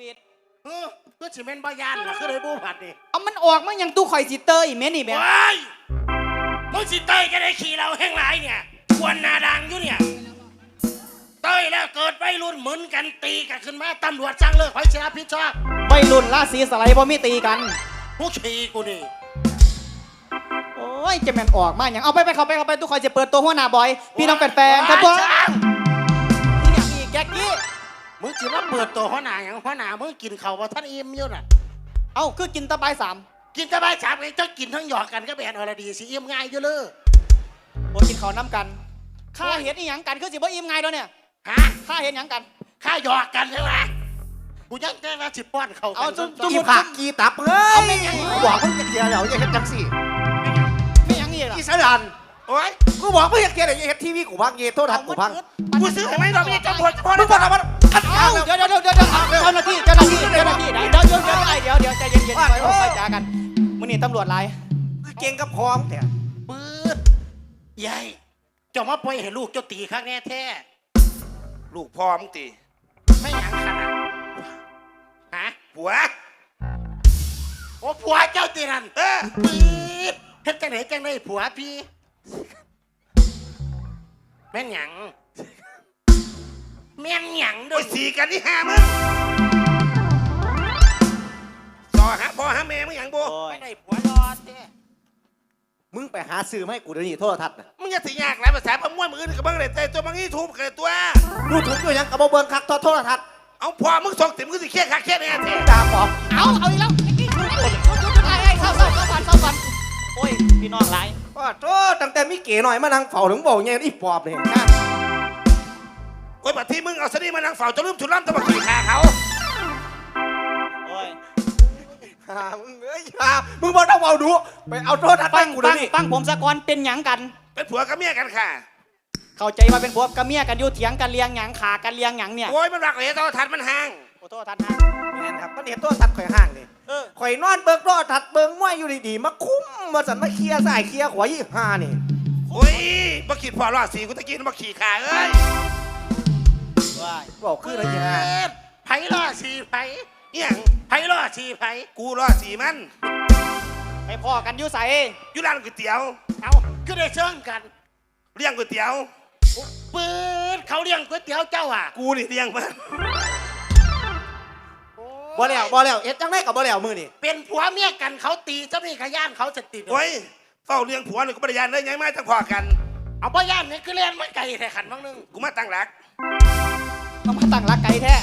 วิดเออเพื่อสิเมนบายานล่ะคือได้บูผัดนี่เอามันออกมาอย่างตู้ข่อยสิเตยแม่นี่แม่ว้ายมึงสิเต้ยก็ได้ขี่เราแห้งหลายเนี่ยควนหนาดังอยู่เนี่ย เต้ยแล้วเกิดไปรุ่นเหมือนกันตีกันขึ้นมาตำรวจสั่งเลิกไฟเสียรับผิดชอบวัยรุ่นราศีสไลด์บ่มีตีกัน ผู้ขี่กูนี่ โอ้ยจะแม่นออกมาอย่างเอาไปไปเข้าไปเข้าไปตู้ข่อยจะเปิดตัวหัวหน้าบอย พี่น้องแฟนๆครับผมว้ายช่างนี่อย่างอีกแก๊กกี้ มึงสิมาเปิดตัวหัวหน้าอย่างหัวหน้ามึงกินเขาวว่าท่านอิ่มอยู่น่ะ เอ้าคือกินตะไบายสามกินแต่ใบายสามไงทั้งกินทั้งหยอกกันก็แบนอรดีสิอิ่มง่ายอยู่เลยโอ้กินข้าวน้ำกันข้าเห็นอีหยังกันคือสิบ่อิ่มไงแล้วเนี่ยฮะข้าเห็นหยังกัน ข้าหยอกกันใช่ไหมกูยังแก้ว่าสิป้อนเขากัเอาจุ๊บจุ๊บ กีผักกีตับเฮ้เอายไม่ยังกูบอกมึงจะเทียร์แล้วอย่าเฮ็ดจังสี่ไม่หยังอีกเหรออีสลัน โอ้ยกูบอกมึงอย่าเทียร์อย่าเฮ็ดทีวีกูพังเยโทษทัศน์กูพังกูซื้อให้ไหมเราไม่ได้จำพอพอมึงบอกอะไรมันเอ้าเดี๋ยวเดี๋ยวเดี๋ยวเดี๋ยวเจ้าหน้าที่เจ้าหน้าที่เจ้าหน้าที่เดี๋ยวเดี๋ยวเดี๋ยวเดี๋ยวเดี๋ยวใจเย็นๆค่อยๆค่อยๆจากันมื้อนี้ตำรวจไล่เก่งกับพร้อมแต่ปื๊ดยายเจ้ามาปล่อยให้ลูกเจ้าตีข้างแน่แท้ลูกพ่อมึงตีไม่หยังขนาดฮะผัวโอ้ผัวเจ้าตีนั่นเออปื๊ดเฮ็ดจังไหนจังได้ผัวพี่ แม่นหยังแม่นหยังโดด้วยยสีกันนี่ห้ามึงสอฮะพ่อฮะแม่มึงหยังโบไม่ได้ผัวรอดแท้มึงไปหาซื้อมาให้กูเดี๋ยวนี้โทษทัศน์น่ะมึงอย่าสิยากหลายภาษาพะม่วนมึงอื่นกับมึงเลยแต่ตัวมึงนี่ทูบกันตัว ดูถูกอยู่ยังกับบ่เบิ่งคักต่อโทษทัศน์เอาพ่อมึงส่งถึงมึงสิเครียดคักเครียดแน่แท้ดาบอกเอาเอาอีกแล้วหยุดหยุดหยุดหยุดไอ้ไอ้เข้าเข้าเข้าก่อนเข้าก่อนโอ้ย พี่น้องไล่ว่าโทษตั้งแต่มีเก๋หน่อยมานั่งเฝ้าถึงบอกไงอีปอบเนี่ยนะโอ้ยบัดที่มึงเอาสนี่มานั่งเฝ้าจะลืมชุดล่ำตะบักขี่ขาเขาโอ้ยหามึงเอ้ยหามึงบอกต้องเฝ้าดู ไปเอาโทษทัศน์ไปฟังกูเดี๋ฟัยงวนี้ฟังผมสะก่อนเป็นหยังกัน เป็นผัวกับเมียกันค่ะ เข้าใจว่าเป็นผัวกับเมียกันอยู่เถียงกันเลี้ยงหยังขากันเลี้ยงหยังเนี่ย โอ้ยมันรักเลยตอนทัดมันห่าง ขอโทษท่านนะแม่นครับมันเห็นโทษทัศน์ข่อยห่างนี่เออข่อยนอนเบิกโทษทัศน์เบิ่งมวยอยู่ดีๆมาคุ้มมาสั่นมาเคลียร์สายเคลียร์ขวายี่ห้านี่โอ้ยบักขีดพ่อรอดสีกูตะกี้บักขี่ขาเอ้ยว้ายบอกคืออะไรอย่างเงี้ยไผ่ล่อสีไผ่เอี่ยงไผ่ล่อสีไผ่กูรอดสีมัน ไปพ่อกันอยู่ใสอยู่ร้านก๋วยเตี๋ยว เอาก็ได้เชิงกันเลี้ยงก๋วยเตี๋ยว ปืนเขาเลี้ยงก๋วยเตี๋ยวเจ้าอะ กูนี่เลี้ยงมัน บ่แล้วบ่แล้วเอ็ดจังได้กับบ่แล้วมือนี่เป็นผัวเมียกันเขาตีเจ้านี่ขย่านเขาจะติดโอ้ยเฝ้าเลี้ยงผัวเลยกูปริยานเลยยังไม่ทั้งพอกัน เอาพ่ย่านนี่คือเล่นไม่ไกลแต่ขันบ้างนึงกูมาตั้งหลักต้องมาตั้งรักไก่แท้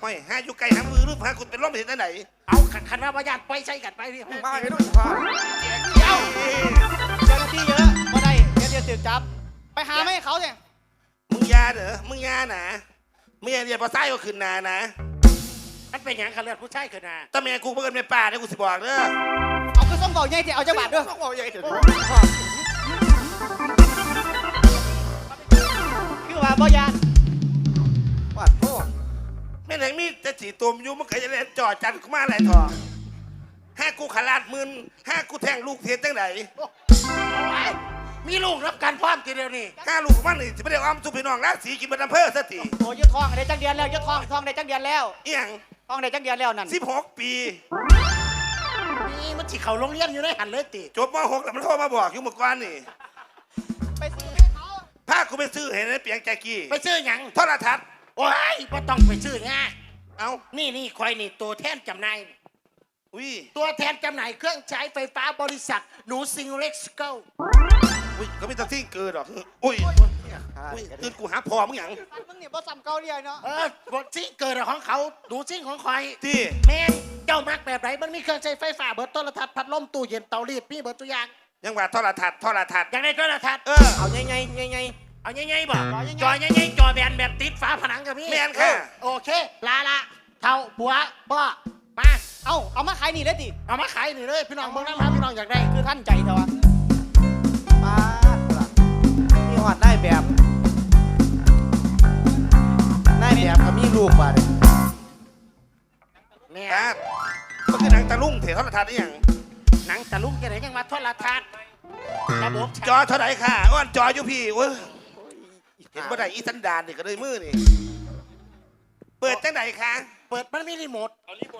โอ้ยห้าอยู่ไกลหามือหรือพากูเป็นร่มไปเห็นที่ไหนเอาขันขันว่าพ่ย่านไปใช้กันไปดิมาไอ้ด้วยพ่อเดี๋ยวเจ้าหน้าที่เยอะมาได้เดี๋ยวเดี๋ยวสืบจับ ไปหาไม่ให้เขาเนี่ยมึงยาเหรอมึงยาหนาเมียเรียนภาษาก็ขึ้นนานะ มันเป็นอย่างขันเลือดผู้ชายขึ้นนะถ้าแม่กูเพิ่งในป่าเนี่ยกูสิบอกเด้อเอาคือส่งเบาใหญ่ที่เอาจังหวัดด้วยต้องบอกใหญ่เถอะคือว่าบ่ยานว่าโทษแม่ไหนมีแต่สีตุ่มอยู่มันเคยจะเล่นจอจันกูมาอะไรทอห้ากูขลาดมืนห้ากูแทงลูกเทียนจังไหนมีลูกรับการพร้อมทีเดียวนี่ห้าลูกมันนี่จะไม่ได้อ้อมสุพี่น้องราสีกินบันอำเภอสักทีโอ้ยดทองได้จังเดือนแล้วยดทองทองได้จังเดือนแล้วเอียง ทองได้จังเดือนแล้วนั่นสิบหกปี นี่มันสิเขาโรงเรียนอยู่ในหันเลยติจบมหกแล้วมันโทรมาบอกอยู่เมื่อก่อนนี่ไปซื้อให้เขาพากูไปซื้อเห็นในเปียงแจกี้ไปซื้อหยังโทรทัศน์โอ้ยไม่ต้องไปซื้อง่ายเอานี่นี่คอยนี่ตัวแทนจำหน่าย อุ้ยตัวแทนจำหน่ายเครื่องใช้ไฟฟ้าบริษัท หนูซิงเล็กสเกิลอุ้ยก็ไม่ต้องซิ่งเกินหรอกอุ้ย อุ้ยตื่นกูหาพอมึงหยังมึงเนี่ยบ่ซ้ำเก่าเรียเนาะเออบทซิงเกิดของเขาหนูซิงของคอยที่แม่งเจ้ามักแบบไหนมันมีเครื่องใช้ไฟฟ้าเบิดโทรทัศน์พัดลมตู้เย็นเตารีดมีเบิดตัวอย่างยังว่าโทรทัศน์โทรทัศน์อย่างในโทรทัศน์เออเอาไงไงไงไงเอาง่ายๆบ่จอง่ายๆจอแบนแบบติดฝาผนังกับพี่แม่นค่ะโอเคลาละเท่าบัวบ่มาเอาเอามาขายนี่เลยดิเอามาขายนี่เลยพี่น้องเบิ่งน้ำครับพี่น้องอยากได้คือท่านใจเถอะวะป้าดล่ะมีหอดได้แบบ แบบก็มีลูกว่ะเนี่ยแม่ครับก็คือหนังตะลุงเถอะโทรทัศน์นี่ยังหนังตะลุงแกไหนยังมาโทรทัศน์ระบบจอเท่าไหร่ค่ะอ้อนจออยู่พี่โอ้ยเห็นบ่ได้อีสันดานนี่ก็เลยมือนี่เปิดจังไหนคะเปิดมันไม่รีโมท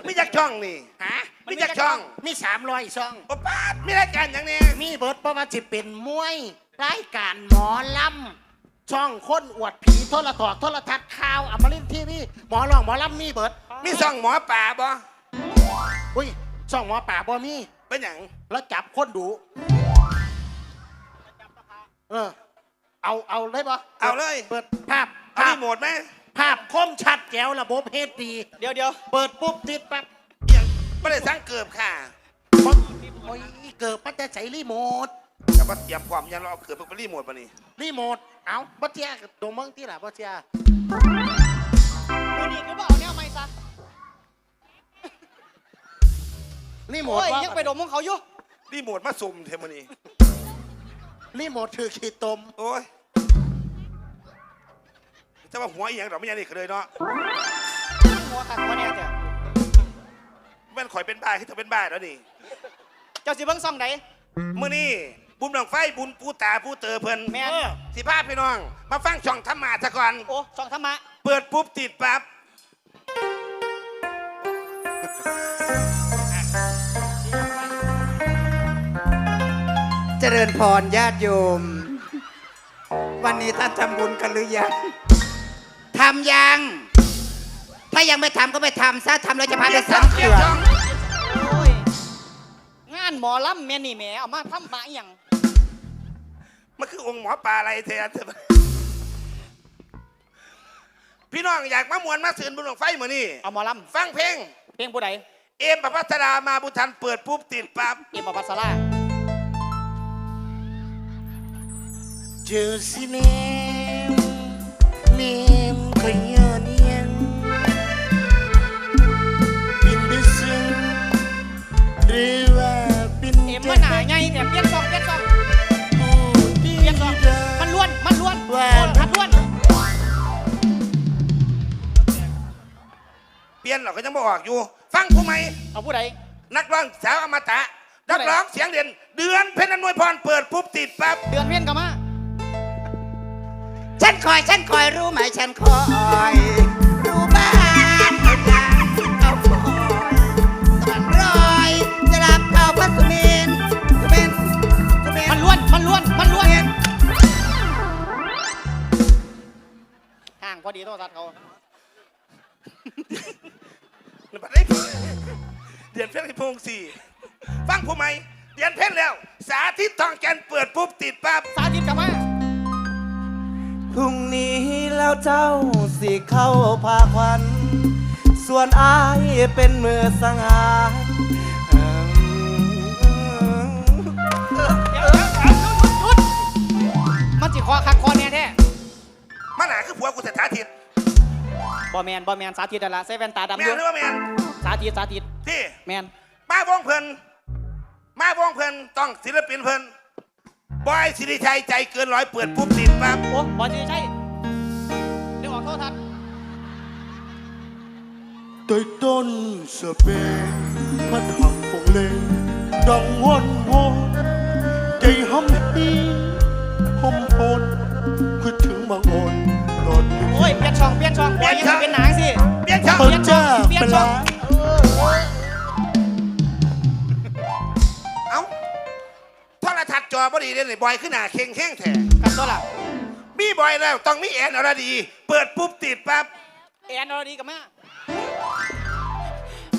ไม่อยากช่องนี่ฮะไม่อยากช่อง มีสามร้อยช่องโอ้ป้าดมีรายการอย่างนี้มีเบิร์ดเพราะว่าจะเป็นมวยรายการหมอลำช่องคนอวดผี โทรทอดโทรทัศน์ข่าวอมรินทร์ทีวีหมอร้องหมอลำมีเบิร์ดมีซ่องหมอป่าบ่อุ้ยช่องหมอป่าบ่มีเป็นอย่างแล้วจับคนดูเออเอาเอาเลยปะเอาเลย เปิดภาพเอาภารีพโมทไหมภาพคมชัดแจ๋วระบบเฮดดีเดี๋ยวเดี๋ยวเปิดปุ๊บติดปั๊บเอียงไม่ได้สร้างเกือบค่ะปั๊บโอ้ยเกิดมันจะใช้รีโมท แต่ว่าเตรียมความยันเราเอาเกือบไปรีโมทปะนี่รีโมท เอาบัตเทียโดมเมืองที่ล่ะบัตเทียมือนี่คือว่าเอาแนวไม่ซะรีโมทโอ้ยว่ายังไปดมของเขาอยู่รีโมทมาสุ่มเทมอนี่รีโมทคือขีดตมโอ้ยจะว่าหัวเอียงเราไม่ยันอีกเลยเนาะหัวขาดหัวเนี่ยเจ้าแม่นข่อยเป็นบ้าที่เธอเป็นบ้าแล้วนี่เจ้าสิเบิ่งซ่องไหน มื่อนี้ บุญดองไฟบุญปูตาปูเตอเพิ่นแม่น เออสิพาพี่น้อง มาฟังช่องธรรมะซะก่อน โอ้ช่องธรรมะเปิดปุ๊บติดปั๊บเจริญพรญาติโยม วันนี้ท่านทำบุญกันหรือยังทำยัง ถ้ายังไม่ทำก็ไปทำซะทำแล้วจะพาไปสังเขื่อนโอ้ยงานหมอลำแม่นี่แหม่เอามาทำมาอหย่าง มันคือองค์หมอปลาอะไรเทนพี่น้องอยากมามวนมาสืนบุญดองไฟมือนี่เอาหมอลฟังเพลงำเพลงผู้ใดเอ็มประพัสรามาบุทันเปิดปุ๊บติดปั๊บ เอ็มอภัสราเจอสิเนมเนมขยอเนียงบินได้ซึ้งหรือว่าบินเอ็มมันหนาไงแต่เปลี่ยนซองเปลี่ยนซอง มันล้วน มันล้วนแหวนโอ้ทัดล้วน เปลี่ยนเราก็ยังบออกอยู่ ฟังผู้ไหม เอาผู้ใด นักร้องสาวอมตะ นักร้องเสียงเด่น เดือนเพ็ญอำนวยพรเปิดปุ๊บติดปั๊บ เดือนเวียนกันมา ฉันคอย ฉันคอยรู้ไหมฉันคอย อดีโทรศัพท์เขาบัดนี้ เดือนเพ็ญพงสี่ฟังผู้ไหมเดือนเพ็ญแล้ว สาธิตทองแกนเปิดปุ๊บติดปั๊บสาธิตกันมาพรุ่งนี้แล้วเจ้าสิเข้าพาควัน ส่วนอายเป็นมือสังหารเอิ่มเดี๋ยวเดี๋ยวเดี๋ยวหยุดหยุดมันจิคอคักคอแน่แท้มันหนา คือผัวกูสาธิตบอแมนบอแมนสาธิตนั่นละใส่แว่นตาดำแม่อนยู่หรือว่าแมนสาธิตสาธิตที่แมนมาวงเพิ่นมาวงเพิ่นต้องศิลปินเพิ่นบอยสิริชัยใจเกินร้อยเปิดปุ๊บติดปั๊บโอ้บอจีใช่เดี๋ยวออกโทษทัศน์ใต้ต้นสะเปงพัดหักปงเลงดังวันวอนใจห้ำฮี นช่องบอยยังเป็นหนังสิเปลี่ยนช่องเปิดจ้าเปลี่ยไปนช่อละงเอ้าโทรทัศน์จอบ่ดีเด่นบอยขึ้นหน้าเข่งแข้งแท้กันตัวละมีบอยแล้วต้องมีแอนอรดี เปิดปุ๊บติดปั๊บแอนอรดีกับแม่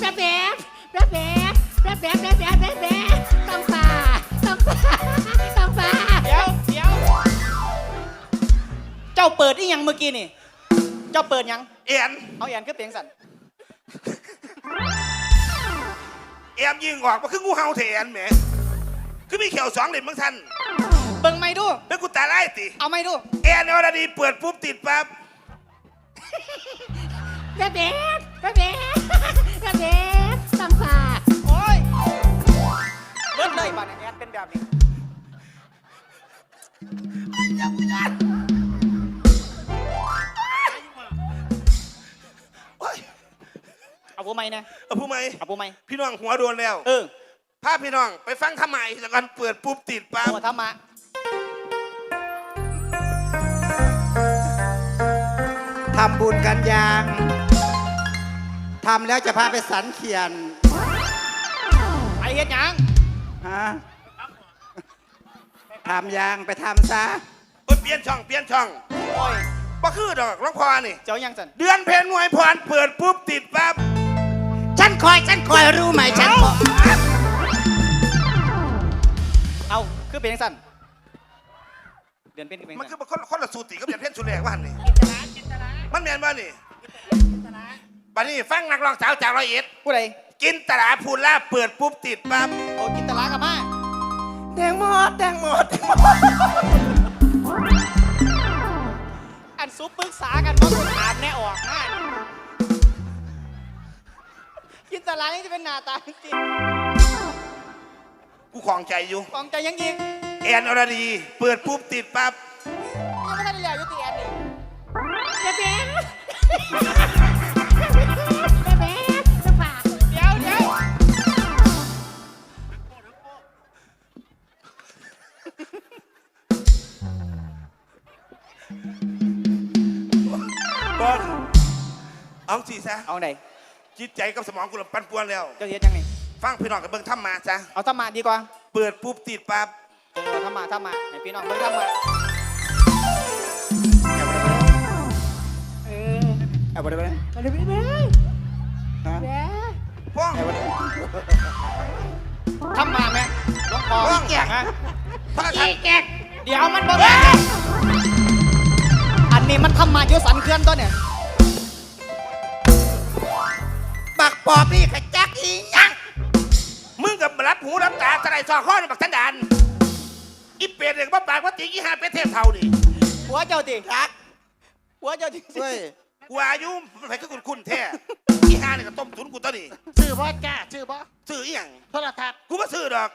แป๊บแป๊บแป๊บแป๊บแป๊บแป๊บแป๊บแป๊บแป๊บแป๊บต้องป่าต้องป่าต้องป่าเดี๋ยวเดี๋ยวเจ้าเปิดอีหยังเมื่อกี้นี่ เจ้าเปิดหยังแอนเอาแอนคือเปียงสันแอนยิงออกมาคืองูเห่าเถแอนแหมคือมีเขียวสองเหล่มบางท่านเบิ่งไม่ดู แล้วกูตาไล่ติเอาไม่ดูแอนอรดีเปิดปุ๊บติดปั๊บแป๊บแป๊บแป๊บแป๊บแป๊บแป๊บต้องป่าโอ้ยเบิดเลยบ้านแอนเป็นแบบนี้โอ้ย ไม่นะเอาผู้ไหมเอาผู้ไม่พี่น้องหัวโดนแล้ว เออพาพี่น้องไปฟังทำไมแล้วกันเปิดปุ๊บติดปั๊บโอ้ธรรมะทำบุญกันยังำแล้วจะพาไปสันเขียนไปเฮ็ดหยังฮะทำยังไปทำซะเอ้ยเปลี่ยนช่องเปลี่ยนช่องโอ้ยบ่คือดอกหลวงพ่อนี่เจ้ายังสันเดือนเพนหวยพรเปิดปุ๊บติดปั๊บฉัน คอยฉันคอยรู้ไหมฉันบอกเอาคือเป็นยังสันเดือนเป็นเป็นมันจัคืองคนคนละสูติกับเดือนเพนสุดแรกว่าหั่นนี่มันแม่นบ่นี่บัดนี้ฟังนักร้องสาวจากร้อยเอ็ดผู้ใดกินตลาพูนลาบเปิดปุ๊บติดปั๊บโอ้กินตะลากับมาแดงหมดแดงหมดอันซุปปรึกษากันว่าคุณถามแน่ออกมา กินตะลานี่จะเป็นหน้าตาจริงกูของใจอยู่ๆของใจยังยิงแอนอรดี เปิดปุ๊บติดปั๊บยังไม่ได้เหลียวอยู่ตีแอนนี่แบ๊ะแบ๊ะแบ๊ะแบ๊ะต้องฝ่าเดี๋ยวเดี๋ยวบอลเอาสิซะเอาไหน จิตใจกับสมองกูละปั่นป่วนแล้ว เจ้าเฮ็ดยังไงฟังพี่น้องกับเบิ่งทำมาซะเอาธรรมะดีกว่าเปิดปุ๊บติดปั๊บเออธรรมะธรรมะให้พี่น้องเบิ่งธรรมะเออเอาไปเลยไปเลยเอาเลยแบ๊ะแบ๊ะฮะแบ๊ะป้องเอาไปเลยธรรมะไหมหลวงพ่อป้องฮะพระอีท่านแก๊กเดี๋ยวมันบ่แม่นอันนี้มันธรรมะอยู่สันเคลื่อนตัวเนี่ย ปอบนี่ขจักอีหยังมึงกับรับหูรับตาสลายซอข้อในบักทันดานอีเป็ดเด็กบ้าปากว่าตีกี่ห้าเป็ดเทพเท่านี่หัวเจ้าติจักหัวเจ้าติเว้ยกูอายุมันไปก็คุณคุณแท้อีห้านี่ก็ต้มตุนกูตัวนี้ชื่อพ่อจ้าชื่อพ่อซื้ออีหยังโทรทัศน์กูมาซื้อดอก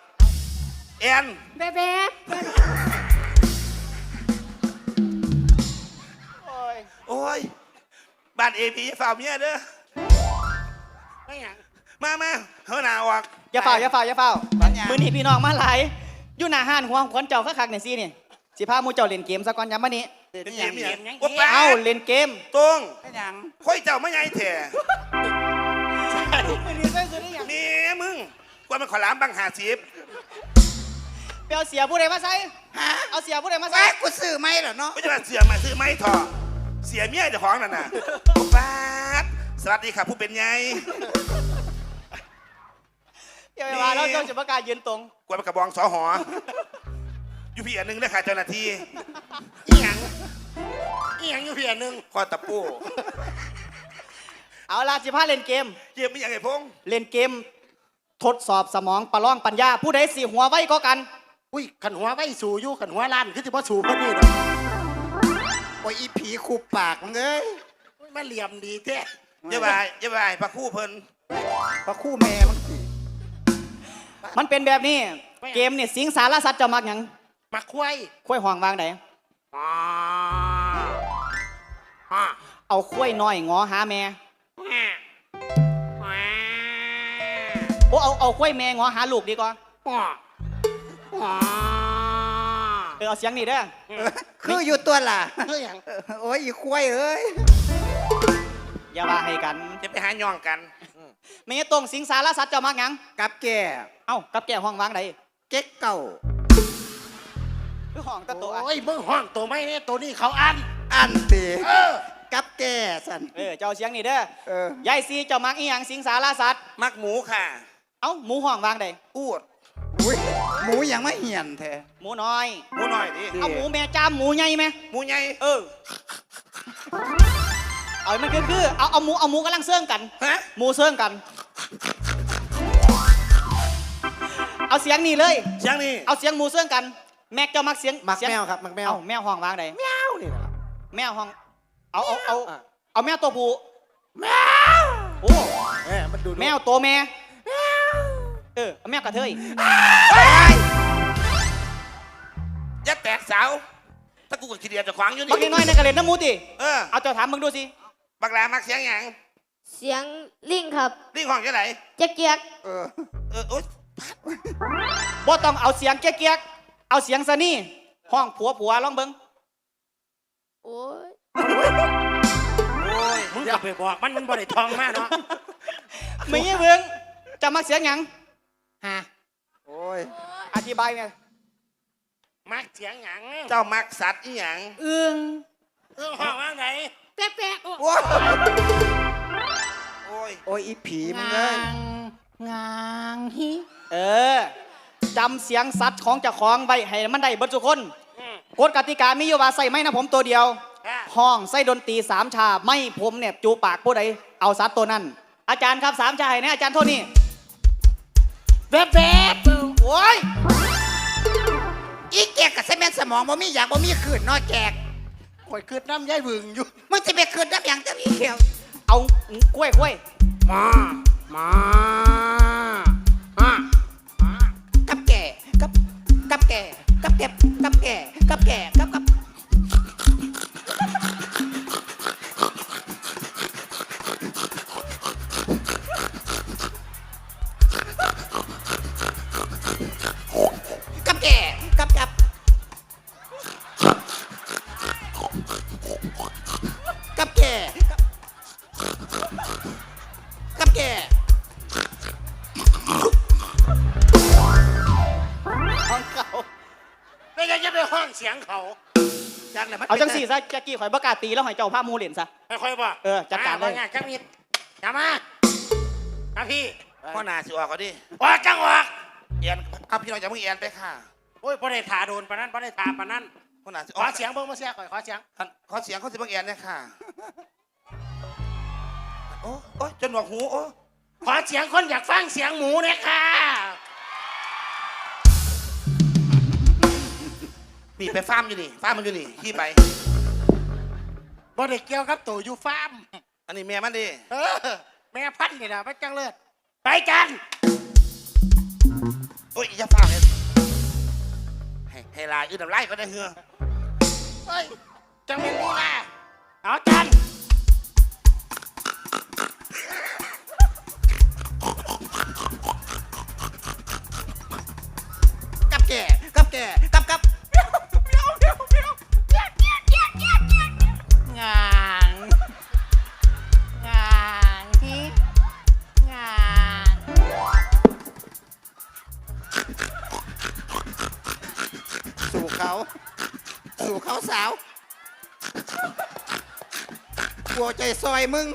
แอนแบ๊ะแบ๊ะโอ้ยโอ้ยบ้านเอพีฝ่าเมียเด้อ ไม่หยังมามาเฮาหนาออกอย่าเฝ้าอย่าเฝ้าอย่าเฝ้าปัญญามื้อนี้พี่น้องมาหลายอยู่หน้าห้านหัวขวัญเจ้าคักๆนี่สินี่สิพาหมู่เจ้าเล่นเกมซะก่อนยามมื้อนี้เป็นเกมอีหยังว่าป้าเอ้าเล่นเกมตรงเป็นหยังค่อยเจ้าไม่ใหญ่แท้มื้อนี้ใส่สุดได้หยังนี่มึงกว่ามันขอลามบังหาสิบไปเอาเสียผู้ใดมาใส่ฮะเอาเสียผู้ใดมาไว้ใส่กูซื้อไหมเหรอเนาะไม่ใช่ว่าเสือมาซื้อไม้ทอเสียเมียเจ้าของนั่นน่ะป้าด สวัสดีค่ะผู้เป็นไงเดี๋ยวมาแล้วเจ้าจะประกล้าศยืนตรงกวนกระบองสอหออยู่พี่อันหนึงนะค่ะเจ้าหน้าที่อีหยังอีหยังอยู่เพียหนึงข้อตะปูเอาล่ะสิพาเล่นเกม เกมไม่ยังไงพงษ์เล่นเกม ทดสอบสมองประลองปัญญา ผู้ใดสิหัวไว้ก็กัน อุ้ยขันหัวไว้สู่อยู่ขันหัวล้านคือจะพ่อสู่เพ่อนี่เนาะโอ้ยอีผีคูปากมึงเอ้ยอุ้ยมาเหลี่ยมดีแท้ เยาบายเยาบายพระครู่เพิ่นพระคู่แม่มึงสิมันเป็นแบบนี้ เกมนี่สิงสารสัตว์เจะมักหยังมาควายค่อยห่วงวางไหนอ่าอ่าเอาค่อยน้อยงอหาแม่อ่าอ่าโอ้เอาเอาค่อยแม่งอหาลูกดีกว่าอ่าอ่าเออเอาเสียงนี่เด้อเออคืออยู่ตัวล่ะเฮ้ยหยังโอ้ยอีควายเอ้ย อย่าว่าให้กันจะไปหาย่องกันไม่งั้นตรงสิงสารสัตว์เจะมักหยังกับแกเอ้ากับแก่ห้องวางไหนเจ๊กเก่าคือห้องตะโตะโอ้ยมึงห้องตัวไม่เนี่ยตัวนี้เขาอันอันตีเออกับแกสันเออเจ้าเสียงนี่เด้อเออยายซีเจ้ามักอีหยังสิงสารสัตว์มักหมูค่ะ เอ้าหมูห้องวางไหนอูดอุ้ยหมูยังไม่เหี่ยนแท้หมูน้อย หมูหน่อยดิเอาหมูแม่จามหมูใหญ่ไหมหมูใหญ่เออ เอามันคือคือเอาเอาหมูเอาหมูกำลังเสื่องกันฮะ หมูเสื่องกัน เอาเสียงนี่เลย เสียงนี่เอาเสียงหมูเสื่องกัน แม็กเจะมักเสียงมักเสียงแมวครับมักแมวเอาแมวห้องวางไหนแมวนี่นะครับ แมวห้อง เอาเอาเอาอะ เอาแมวตัวผู้แมวโอ้เออมันดูแมวตัวแม่เออเอาแมวกระเทยอย่าแตกสาวถ้ากูกับขี้เดียดจะขวางอยู่บักนี่ น้อยๆในกระเล่นน้ำหมูติเออเอาเจ้าถามมึงดูสิ บักลามักเสียงหยังเสียงลิงครับริ่งห้องยังไงเจ๊กเจ๊กเออเออโอ๊ยบ่ต้องเอาเสียงเก๊กๆเอาเสียงซะนี่ห้องผัวผัวลองเบิ้งโอ้ยโอ้ยมึงอย่าไปบอกมันมันบ่ได้ทองมากเนาะไม่เบิ่งจะมักเสียงหยังฮะโอ้ยอธิบายไงมักเสียงหยังเจ้ามักสัตว์อีหยังอึ้งเออห้องว่าไหน แป๊ะแป๊ะโอ้โอ้ยโอ้ยโอ้ยอีผีมึงงเอ้ยางงางฮิเออจำเสียงสัตว์ของเจ้าของไว้ให้มันได้เบิดทุกคนอืมกฎกติกามีอยู่ว่าใส่ไม้นะผมตัวเดียวค่ะห้องใส่ดนตรีสามชา ไม่ผมเนี่ยจูปากผู้ใดเอาสัตว์ตัวนั้น อาจารย์ครับสามชาให้นะอาจารย์โทนี่แป๊ะแป๊ะโอ้ยอีแกกกับเซเมนสมองบ่มีอยากบ่มีขืนนอแจก ข่อยคืดน้ำยายบึงอยู่มึงจะไปขืนน้ำหยังจะมีเขียวเอากล้วยกล้วยมา มาอะกับแก่กับกับแก่กับแก่กับแก่กับแก่กับกับ ห้องเสียงเขาจังเลยมันเอาจังสี่ซะแจ็กกี้ข่อยประกล้าศตีแล้วให้เจ้าภาพมูเหรียญซะ ค่อยๆบอกเออจัดการเลยอะว่ไงจังมิดอย่ามามาพี่พ่อหนาสิออกก็ดิออกจังออกเอียนเอาพี่น้องจะมึงเอียนไปค่ะโอ้ยพอได้ทาโดนปานนั้นพอได้ทาปานนั้นพ่อหนาสิขอเสียงเบิ่งมาเสียก่อยขอเสียงอันขอเสียงเขาสิบังเอียนเนี่ยค่ะโอ้โอ้ยจนหนวกหูโอ้ขอเสียงคนอยากฟังเสียงหมูเนี่ยค่ะ นี่ไปฟาร์มอยู่นี่ฟาร์มมันอยู่นี่ขี่ไป บ่ได้เกี่ยวกับตัวอยู่ฟาร์ม อันนี้แม่มันดิเออ แม่พันธุ์นี่นะไปจังเลิศไปกัน โอ้ยอย่าฟาร์มเลยให้ให้ลายอื่นน้ำลายก็ได้เหือเฮ้ยจังเป็นนี่ล่ะเอาจัน ซอยมึง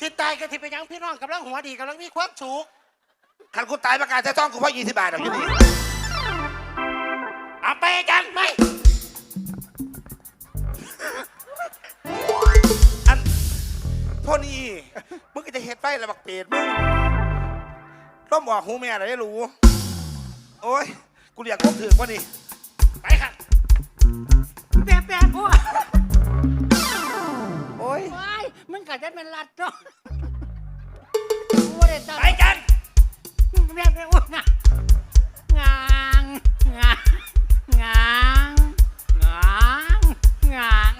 สิตายกันที่ไปหยังพี่น้องกำลังหัวดีกำลังมีความสุขคันกูตายประกาศจะต้องกูเพราะยี่สิบบาทหรอกที่นี่เอาไปกันไหมอันโทษนี่มึงก็จะเฮ็ดไปแล้วบักเปรตมึงต้องบอกหูแม่อะไรได้รู้ โอ้ย กูเรียกพวกถือว่านี่ไปครับแป๊ะแป๊ะโอ้ยโอ้ยโอ้ย มึงกัดได้เป็นลัดเนาะว่าได้ตั้งไปกันแป๊ะแป๊ะโอ้ยงางงางงางงางงาง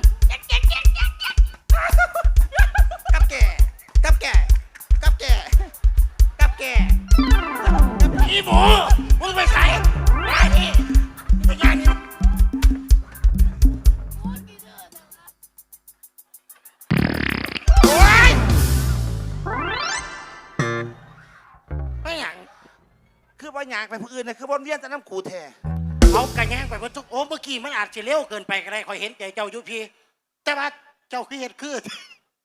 ผู้อื่นนะคือว่าเรียนแต่น้ำกูแท้เอากระแยงไปว่าทุกโอ้เมื่อกี้มันอาจจะเร็วเกินไปก็ได้คอยเห็นใจเจ้าอยู่พี่แต่ว่าเจ้าคือเห็ดคือ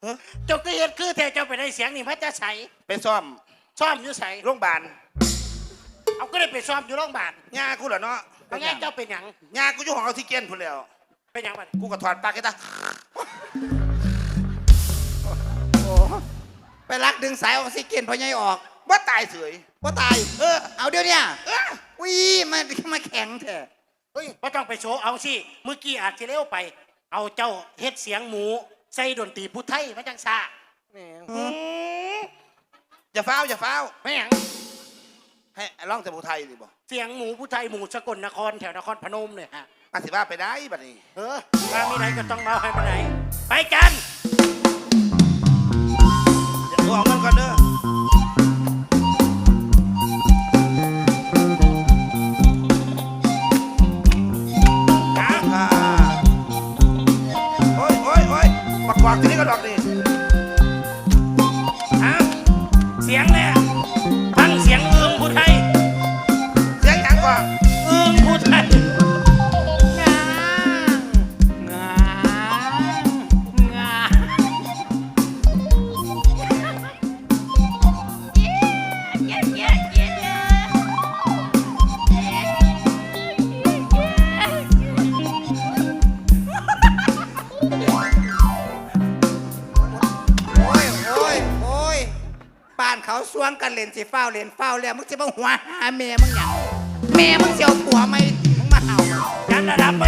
เฮ้อเจ้าคือเห็ดคือแต่เจ้าไปได้เสียงนี่มันจะใสไปซ่อมซ่อมอยู่ใสโรงพยาบาลเอาก็ได้ไปซ่อมอยู่โรงพยาบาลงากูเหรอเนาะเอาไงเจ้าเป็นหยังงากูอยู่ห้องออกซิเจนพุ่นแล้วเป็นหยังบัดกูก็ถอดปลั๊กไอ้ตาไปรักดึงสายออกซิเจนพอใหญ่ออก ว่าตายเสยว่าตาย เออ เอาเดี๋ยวเนี้เอออุ้ยมามาแข็งแท้เฮ้ยไม่ต้องไปโชว์เอาสิเมื่อกี้อาจจะเร็วไป เอาเจ้าเฮ็ดเสียงหมู ใส่ดนตรีพุทธไทยมาจังซาอืมอย่าฟ้าวอย่าฟ้าวไม่หยังให้ร้องแต่ผู้ไทยดิบ่เสียงหมูพุทธไทยหมูสกลนครแถวนครพนมเนี่ยฮะอาสิว่าไปได้บัดนี้ เออมามีไหนก็ต้องมาให้มาไหน ไปกัน เดี๋ยวกูเอาเงินก่อนเด้อ ปักกวากทีนี้ก็ดอกนี่ เฝ้าเล่นเฝ้าแล้วมึงจะมาหัวหาแม่มึงหยังแม่มึงเสียวผัวไหมมึงมาเห่า กันระดับไหม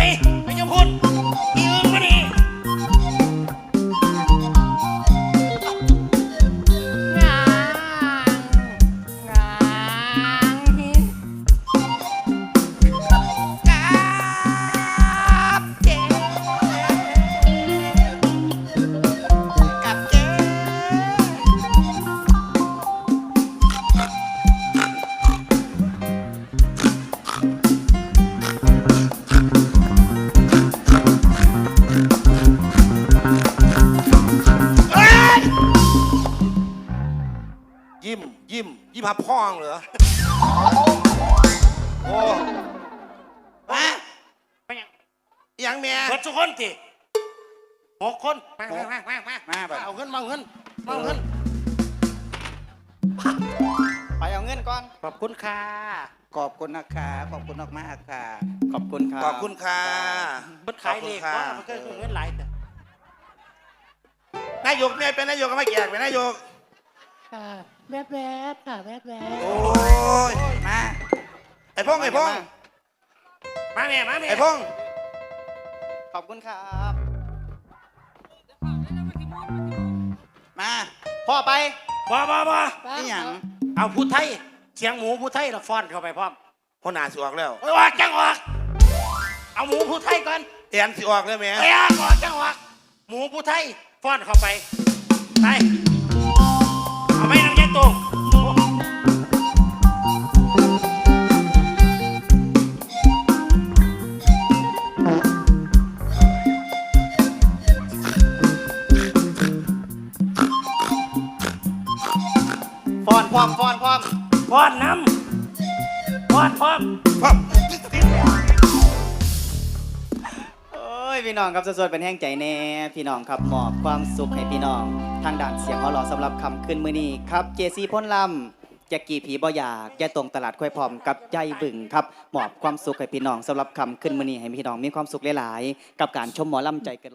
คนมามามามามามาแบบเอาเงินมาเอาเงินมาเอาเงิน ไปเอาเงินก่อน ขอบคุณค่ะ ขอบคุณนะคะขอบคุณมากๆค่ะ ขอบคุณครับ ขอบคุณค่ะเบิดขายเลขขอบคุณค่ะ ว่ามันก็เงินหลายแต่นายกเนี่ยเป็นนายกก็ไม่แจกเป็นนายก ค่ะแวบแวบๆค่ะแวบแวบโอ้ย มา ไอ้พงไอ้พงมาแม่มาแม่ไอ้พงขอบคุณครับ มาพ่อไปบ่บ่บ่นี่หยังเอาพูดไทย เสียงหมูพูดไทยเราฟ้อนเข้าไปพร้อมคนหนาสิออกแล้วโอ้ยออกจังออกเอาหมูพูดไทยก่อนแอนสิออกแล้วแม่เอ้ยออกจังออกหมูพูดไทยฟ้อนเข้าไปไปเอาไหม่น้ำแยกตร อนพร้อมฟอนพร้อมฟ้อนน้ำฟ้อนพร้อมพ่อโอ้ยพี่น้องครับสดๆเป็นแห้งใจแน่ พี่น้องครับมอบความสุขให้พี่น้อง ทางด่านเสียงเอาหล่อสำหรับคำขึ้นมือนี้ครับเจซีพ่นลำจะกี่ผีบ่อยากยายตรงตลาดค่อยพร้อมกับยายบึงครับมอบความสุขให้พี่น้องสำหรับคำขึ้นมือนี้ให้พี่น้องมีความสุขหลายๆ กับการชมหมอลำใจเกินร้อย